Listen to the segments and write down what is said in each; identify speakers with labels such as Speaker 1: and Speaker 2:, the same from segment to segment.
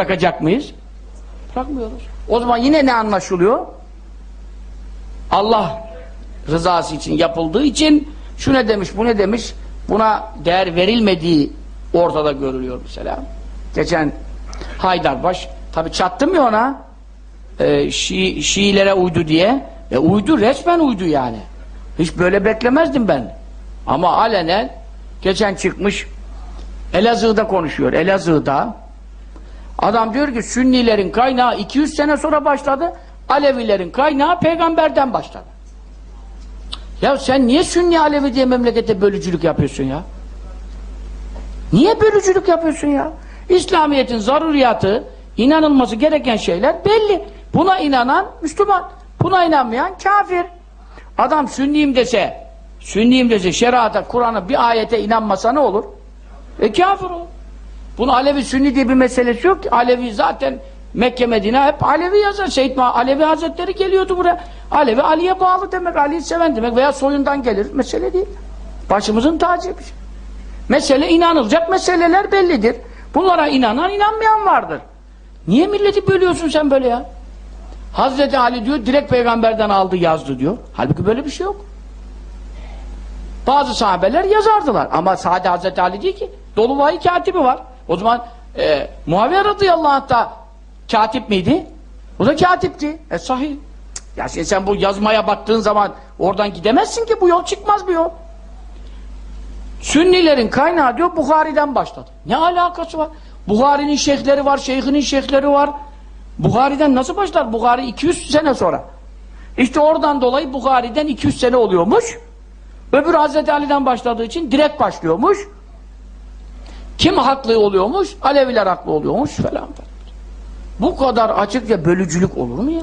Speaker 1: bırakacak mıyız? Bırakmıyoruz. O zaman yine ne anlaşılıyor? Allah rızası için yapıldığı için şu ne demiş, bu ne demiş, buna değer verilmediği ortada görülüyor mesela. Geçen Haydarbaş, tabi çattım ya ona, e, Şii, Şiilere uydu diye. E uydu, resmen uydu yani. Hiç böyle beklemezdim ben. Ama alenen geçen çıkmış Elazığ'da konuşuyor. Elazığ'da adam diyor ki Sünnilerin kaynağı 200 sene sonra başladı. Alevilerin kaynağı peygamberden başladı. Ya sen niye Sünni Alevi diye memlekette bölücülük yapıyorsun ya? Niye bölücülük yapıyorsun ya? İslamiyet'in zaruriyatı, inanılması gereken şeyler belli. Buna inanan Müslüman, buna inanmayan kafir. Adam Sünniyim dese, Sünniyim dese şerata, Kur'an'a bir ayete inanmasa ne olur? E kafir olur. Bunun Alevi Sünni diye bir meselesi yok ki. Alevi zaten Mekke Medine hep Alevi yazar. Ma Alevi Hazretleri geliyordu buraya. Alevi Ali'ye bağlı demek, Ali'yi seven demek veya soyundan gelir. Mesele değil. Başımızın tacı bir şey. Mesele inanılacak meseleler bellidir. Bunlara inanan inanmayan vardır. Niye milleti bölüyorsun sen böyle ya? Hazreti Ali diyor direkt peygamberden aldı yazdı diyor. Halbuki böyle bir şey yok. Bazı sahabeler yazardılar ama sade Hazreti Ali değil ki. Dolu vahiy katibi var. O zaman e, Muaviye radıyallahu anh da katip miydi? O da katipti. E sahih. Ya şimdi sen bu yazmaya baktığın zaman oradan gidemezsin ki bu yol çıkmaz bir yol. Sünnilerin kaynağı diyor Bukhari'den başladı. Ne alakası var? Bukhari'nin şeyhleri var, şeyhinin şeyhleri var. Bukhari'den nasıl başlar? Bukhari 200 sene sonra. İşte oradan dolayı Bukhari'den 200 sene oluyormuş. Öbür Hazreti Ali'den başladığı için direkt başlıyormuş. Kim haklı oluyormuş? Aleviler haklı oluyormuş falan. Bu kadar açıkça bölücülük olur mu ya?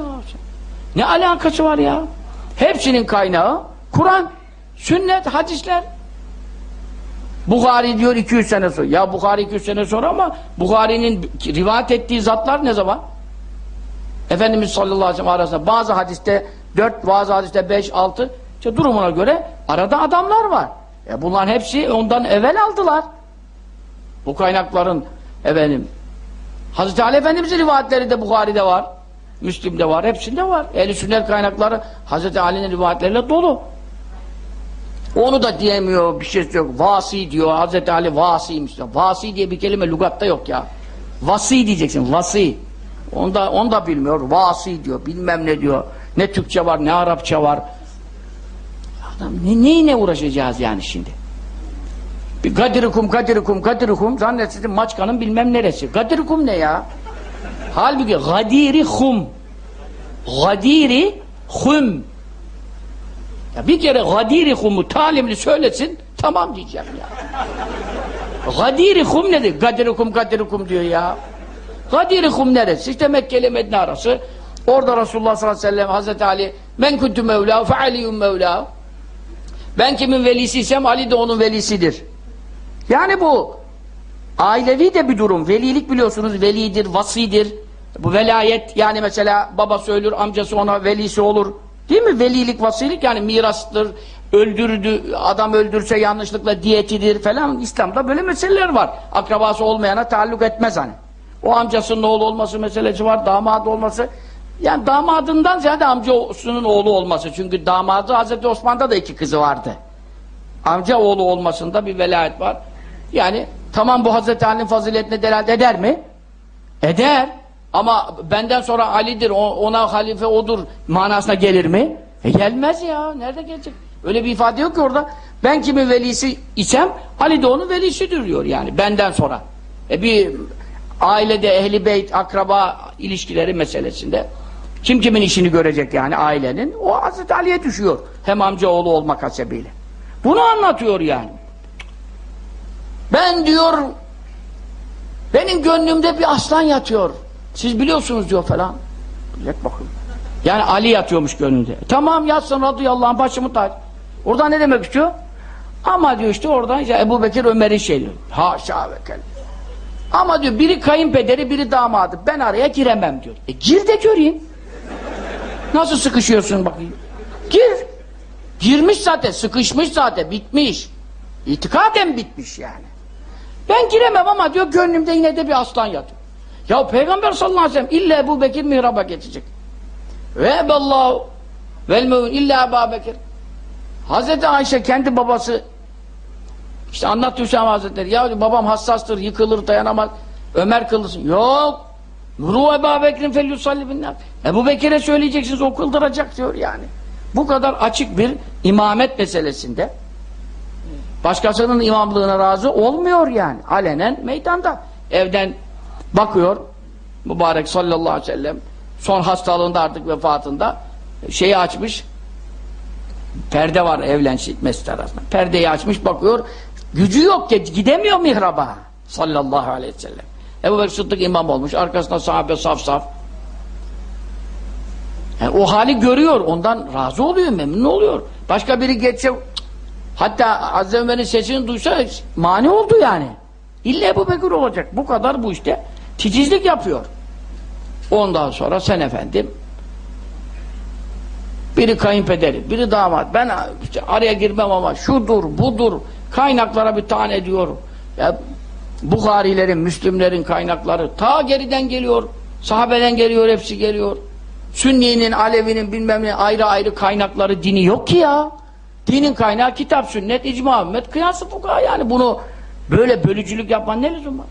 Speaker 1: Ne alakası var ya? Hepsinin kaynağı Kur'an, sünnet, hadisler. Bukhari diyor 200 sene sonra. Ya Bukhari 200 sene sonra ama Bukhari'nin rivayet ettiği zatlar ne zaman? Efendimiz sallallahu aleyhi ve sellem arasında bazı hadiste 4, bazı hadiste 5, 6 işte durumuna göre arada adamlar var. E bunların hepsi ondan evvel aldılar. Bu kaynakların efendim Hazreti Ali Efendimiz'in rivayetleri de Bukhari'de var. Müslim'de var. Hepsinde var. Ehl-i sünnet kaynakları Hazreti Ali'nin rivayetleriyle dolu. Onu da diyemiyor, bir şey yok. Vasi diyor, Hazreti Ali vasiymiş. Vasi diye bir kelime lügatta yok ya. Vasi diyeceksin, vasi. Onu da, onu da bilmiyor, vasi diyor, bilmem ne diyor. Ne Türkçe var, ne Arapça var. Adam ne, neyine uğraşacağız yani şimdi? Bir Gadirikum, Gadirikum, Gadirikum zannetsizin Maçka'nın bilmem neresi. Gadirikum ne ya? Halbuki Gadiri Hum. Gadiri Hum. Ya bir kere Gadiri Hum'u talimli söylesin tamam diyeceğim ya. Gadiri Hum nedir? Gadirikum, Gadirikum diyor ya. Gadiri Hum neresi? İşte Mekke ile Medine arası. Orada Resulullah sallallahu aleyhi ve sellem Hazreti Ali men kuntu mevla fe aliyun mevla ben kimin velisiysem Ali de onun velisidir. Yani bu ailevi de bir durum. Velilik biliyorsunuz velidir, vasidir. Bu velayet yani mesela babası ölür, amcası ona velisi olur. Değil mi? Velilik, vasilik yani mirastır. Öldürdü, adam öldürse yanlışlıkla diyetidir falan. İslam'da böyle meseleler var. Akrabası olmayana taalluk etmez hani. O amcasının oğlu olması meselesi var, damadı olması. Yani damadından ziyade amcasının oğlu olması. Çünkü damadı Hazreti Osman'da da iki kızı vardı. Amca oğlu olmasında bir velayet var. Yani tamam bu Hazreti Ali'nin faziletine delalet eder mi? Eder. Ama benden sonra Ali'dir, ona halife odur manasına gelir mi? E gelmez ya. Nerede gelecek? Öyle bir ifade yok ki orada. Ben kimin velisi isem Ali de onun velisidir diyor yani benden sonra. E bir ailede ehli beyt, akraba ilişkileri meselesinde kim kimin işini görecek yani ailenin? O Hazreti Ali'ye düşüyor. Hem amca oğlu olmak hasebiyle. Bunu anlatıyor yani. Ben diyor benim gönlümde bir aslan yatıyor. Siz biliyorsunuz diyor falan. Millet bakın. Yani Ali yatıyormuş gönlünde. Tamam yatsın radıyallahu anh başımı taç. Orada ne demek istiyor? Ama diyor işte oradan işte Ebu Bekir Ömer'in şey diyor. Haşa ve. Ama diyor biri kayınpederi biri damadı. Ben araya giremem diyor. E gir de göreyim. Nasıl sıkışıyorsun bakayım. Gir. Girmiş zaten, sıkışmış zaten, bitmiş. İtikaden bitmiş yani. Ben giremem ama diyor gönlümde yine de bir aslan yatıyor. Ya Peygamber sallallahu aleyhi ve sellem illa Ebu Bekir mihraba geçecek. Ve eballahu vel mümin illa Ebu Bekir. Hazreti Ayşe kendi babası işte anlattı Hüsam Hazretleri. Ya babam hassastır, yıkılır, dayanamaz. Ömer kılırsın. Yok. Nuru Ebu Bekir'in felyusalli binler. Ebu Bekir'e söyleyeceksiniz, o kıldıracak diyor yani. Bu kadar açık bir imamet meselesinde başkasının imamlığına razı olmuyor yani. Alenen meydanda. Evden bakıyor mübarek sallallahu aleyhi ve sellem son hastalığında artık vefatında şeyi açmış perde var evlen mescid arasında. Perdeyi açmış bakıyor. Gücü yok ki gidemiyor mihraba sallallahu aleyhi ve sellem. Ebu Bekir Sıddık imam olmuş. Arkasında sahabe saf saf. Yani o hali görüyor. Ondan razı oluyor. Memnun oluyor. Başka biri geçse hatta Azze Ömer'in sesini duysa mani oldu yani. İlla Ebu Bekir olacak. Bu kadar bu işte. Titizlik yapıyor. Ondan sonra sen efendim biri kayınpederi, biri damat. Ben işte araya girmem ama şudur, budur. Kaynaklara bir tane ediyorum. Ya Bukharilerin, Müslümlerin kaynakları ta geriden geliyor. Sahabeden geliyor, hepsi geliyor. Sünni'nin, Alevi'nin bilmem ne ayrı ayrı kaynakları dini yok ki ya. Dinin kaynağı kitap, sünnet, icma, ümmet, kıyası fukaha yani bunu böyle bölücülük yapman ne lüzum var?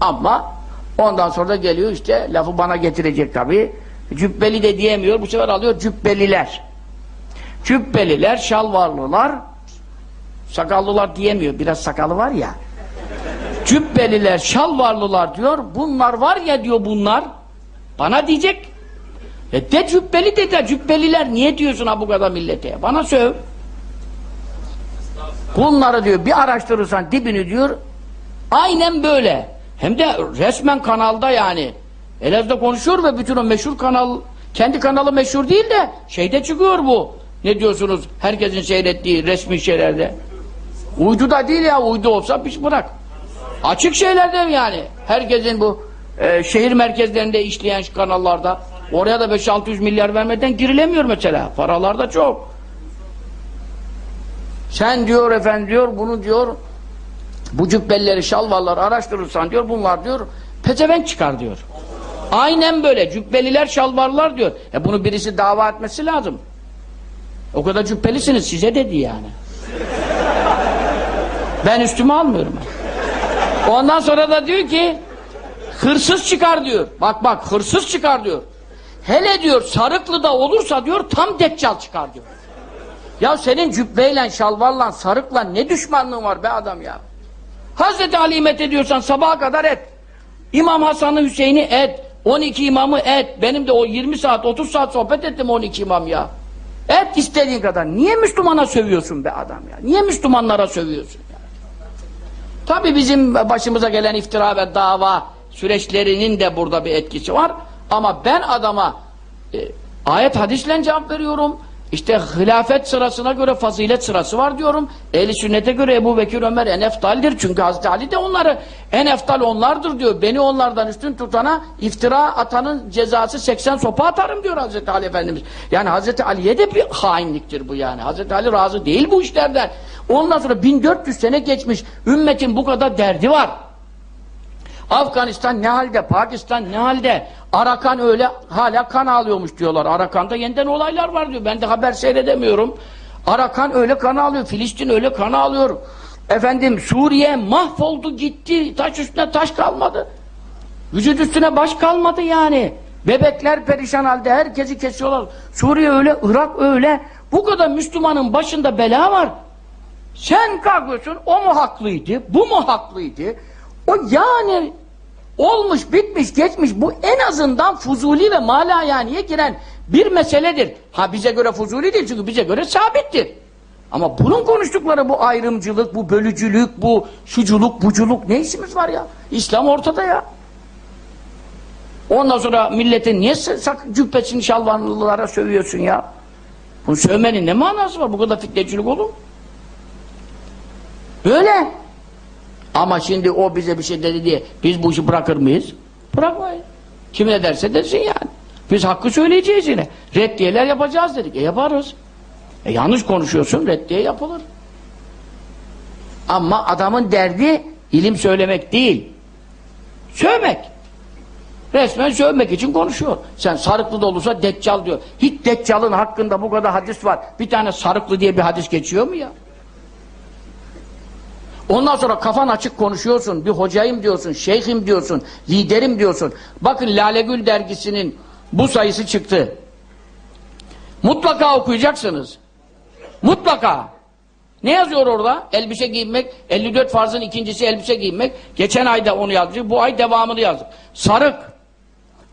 Speaker 1: Ama ondan sonra da geliyor işte lafı bana getirecek tabii. Cübbeli de diyemiyor. Bu sefer alıyor cübbeliler. Cübbeliler, şalvarlılar sakallılar diyemiyor. Biraz sakalı var ya. Cübbeliler, şalvarlılar diyor. Bunlar var ya diyor bunlar. Bana diyecek. E de cübbeli de de cübbeliler niye diyorsun ha bu kadar millete? Bana söv. Bunları diyor bir araştırırsan dibini diyor aynen böyle. Hem de resmen kanalda yani. Elazığ'da konuşuyor ve bütün o meşhur kanal kendi kanalı meşhur değil de şeyde çıkıyor bu. Ne diyorsunuz? Herkesin seyrettiği resmi şeylerde. Uydu da değil ya uydu olsa bir bırak. Açık şeylerde yani. Herkesin bu e, şehir merkezlerinde işleyen kanallarda oraya da 5-600 milyar vermeden girilemiyor mesela. Paralar da çok. Sen diyor efendim diyor bunu diyor bu cübbelleri şalvarları araştırırsan diyor bunlar diyor pezevenk çıkar diyor. Aynen böyle cübbeliler şalvarlar diyor. E bunu birisi dava etmesi lazım. O kadar cübbelisiniz size dedi yani. Ben üstüme almıyorum. Ondan sonra da diyor ki hırsız çıkar diyor. Bak bak hırsız çıkar diyor. Hele diyor Sarıklı'da olursa diyor tam deccal çıkar diyor. Ya senin cübbeyle, şalvarla, sarıkla ne düşmanlığın var be adam ya. Hazreti Ali met ediyorsan sabaha kadar et. İmam Hasan'ı Hüseyin'i et. 12 imamı et. Benim de o 20 saat 30 saat sohbet ettim 12 imam ya. Et istediğin kadar. Niye Müslümana sövüyorsun be adam ya? Niye Müslümanlara sövüyorsun ya? Tabi bizim başımıza gelen iftira ve dava süreçlerinin de burada bir etkisi var. Ama ben adama e, ayet hadisle cevap veriyorum. İşte hilafet sırasına göre fazilet sırası var diyorum. Ehli sünnete göre Ebu Bekir Ömer en eftaldir. Çünkü Hazreti Ali de onları en eftal onlardır diyor. Beni onlardan üstün tutana iftira atanın cezası 80 sopa atarım diyor Hazreti Ali Efendimiz. Yani Hazreti Ali'ye de bir hainliktir bu yani. Hazreti Ali razı değil bu işlerden. Ondan sonra 1400 sene geçmiş. Ümmetin bu kadar derdi var. Afganistan ne halde, Pakistan ne halde, Arakan öyle hala kan ağlıyormuş diyorlar. Arakan'da yeniden olaylar var diyor. Ben de haber seyredemiyorum. Arakan öyle kan ağlıyor, Filistin öyle kan ağlıyor. Efendim Suriye mahvoldu gitti, taş üstüne taş kalmadı. Vücut üstüne baş kalmadı yani. Bebekler perişan halde, herkesi kesiyorlar. Suriye öyle, Irak öyle. Bu kadar Müslümanın başında bela var. Sen kalkıyorsun, o mu haklıydı, bu mu haklıydı? O yani olmuş, bitmiş, geçmiş bu en azından fuzuli ve malayaniye giren bir meseledir. Ha bize göre fuzuli değil çünkü bize göre sabittir. Ama bunun konuştukları bu ayrımcılık, bu bölücülük, bu şuculuk, buculuk ne işimiz var ya? İslam ortada ya. Ondan sonra milletin niye cübbesini şalvanlılara sövüyorsun ya? Bunu sövmenin ne manası var? Bu kadar fitnecilik olur mu? Böyle. Ama şimdi o bize bir şey dedi diye biz bu işi bırakır mıyız? Bırakmayız. Kim ne derse desin yani. Biz hakkı söyleyeceğiz yine. Reddiyeler yapacağız dedik. E yaparız. E yanlış konuşuyorsun reddiye yapılır. Ama adamın derdi ilim söylemek değil. Sövmek. Resmen sövmek için konuşuyor. Sen sarıklı da olursa deccal diyor. Hiç deccalın hakkında bu kadar hadis var. Bir tane sarıklı diye bir hadis geçiyor mu ya? Ondan sonra kafan açık konuşuyorsun. Bir hocayım diyorsun, şeyhim diyorsun, liderim diyorsun. Bakın Lale Gül dergisinin bu sayısı çıktı. Mutlaka okuyacaksınız. Mutlaka. Ne yazıyor orada? Elbise giyinmek, 54 farzın ikincisi elbise giyinmek. Geçen ayda onu yazdık, bu ay devamını yazdık. Sarık,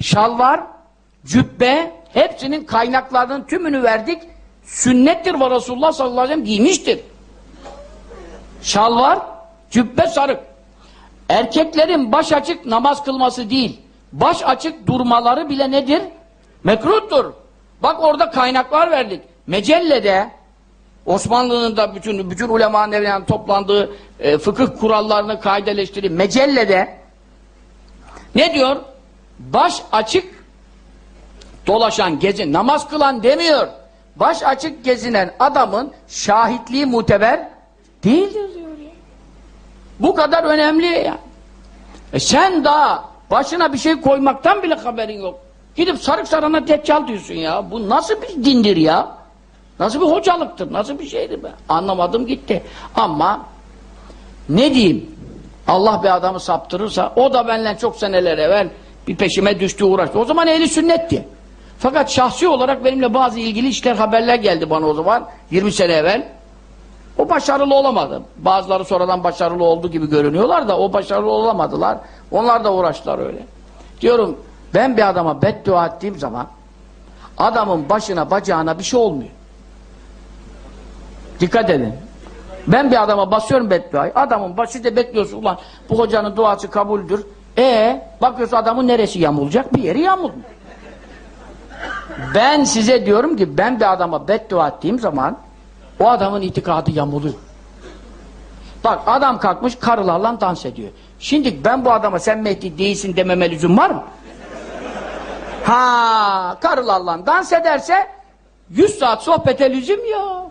Speaker 1: şalvar, cübbe, hepsinin kaynaklarının tümünü verdik. Sünnettir ve Resulullah sallallahu aleyhi ve sellem giymiştir. Şalvar, cübbe sarık. Erkeklerin baş açık namaz kılması değil, baş açık durmaları bile nedir? Mekruhtur. Bak orada kaynaklar verdik. Mecellede Osmanlı'nın da bütün bütün ulemanın evlerinin toplandığı e, fıkıh kurallarını kaideleştirip Mecellede ne diyor? Baş açık dolaşan, gezin, namaz kılan demiyor. Baş açık gezinen adamın şahitliği muteber değildir diyor ya. Bu kadar önemli ya. E sen daha başına bir şey koymaktan bile haberin yok. Gidip sarık sarana deccal diyorsun ya. Bu nasıl bir dindir ya? Nasıl bir hocalıktır? Nasıl bir şeydir be? Anlamadım gitti. Ama ne diyeyim? Allah bir adamı saptırırsa o da benden çok seneler evvel bir peşime düştü uğraştı. O zaman ehli sünnetti. Fakat şahsi olarak benimle bazı ilgili işler haberler geldi bana o zaman 20 sene evvel. O başarılı olamadı. Bazıları sonradan başarılı oldu gibi görünüyorlar da o başarılı olamadılar. Onlar da uğraştılar öyle. Diyorum ben bir adama beddua ettiğim zaman adamın başına bacağına bir şey olmuyor. Dikkat edin. Ben bir adama basıyorum bedduayı. Adamın başı da bekliyorsun ulan bu hocanın duası kabuldür. E bakıyorsun adamın neresi yamulacak? Bir yeri yamulmuyor. Ben size diyorum ki ben bir adama beddua ettiğim zaman o adamın itikadı yamuluyor. Bak adam kalkmış karılarla dans ediyor. Şimdi ben bu adama sen Mehdi değilsin dememe lüzum var mı? Ha, karılarla dans ederse 100 saat sohbete lüzum yok.